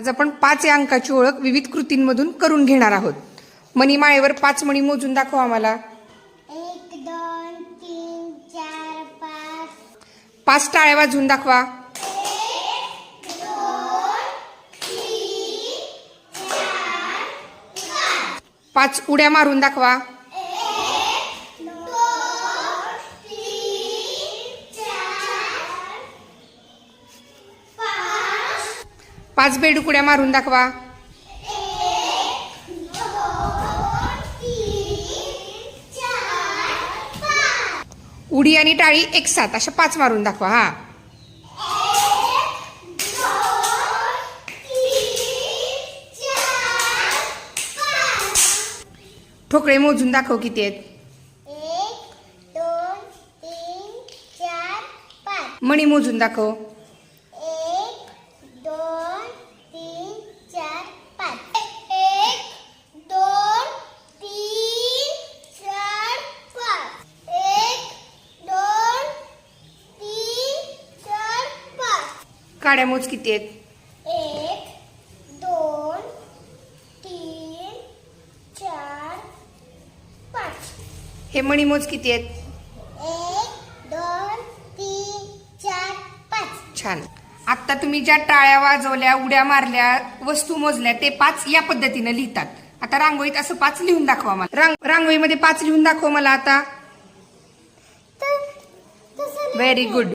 आज आपण पाच या अंकाची ओळख विविध कृतींमधून करून घेणार आहोत. मणी माळेवर पाच मणी मोजून दाखवा आम्हाला. एक दोन तीन चार पाच. पाच टाळ्या वाजवून दाखवा. पाच उड्या मारून दाखवा. पाच बेडुकुड्या मारून दाखवा. उडी आणि टाळी एक साथ अशा पाच मारून दाखवा हा. ठोकळे मोजून दाखव किती आहेत. एक दोन तीन चार पाच. मणी मोजून दाखव एक दोन तीन चार पाच एक दोन तीन चार पाच एक दोन तीन चार पाच काड्या मोज किती आहेत? एक दोन तीन चार पाच. हे मणी मोज किती आहेत? एक दोन तीन चार पाच. छान. आता तुम्ही ज्या टाळ्या वाजवल्या उड्या मारल्या वस्तू मोजल्या ते पाच या पद्धतीनं लिहितात. आता रांगोळीत असं पाच लिहून दाखवा मला. रांग रांगोळीमध्ये पाच लिहून दाखव मला आता. तसं व्हेरी गुड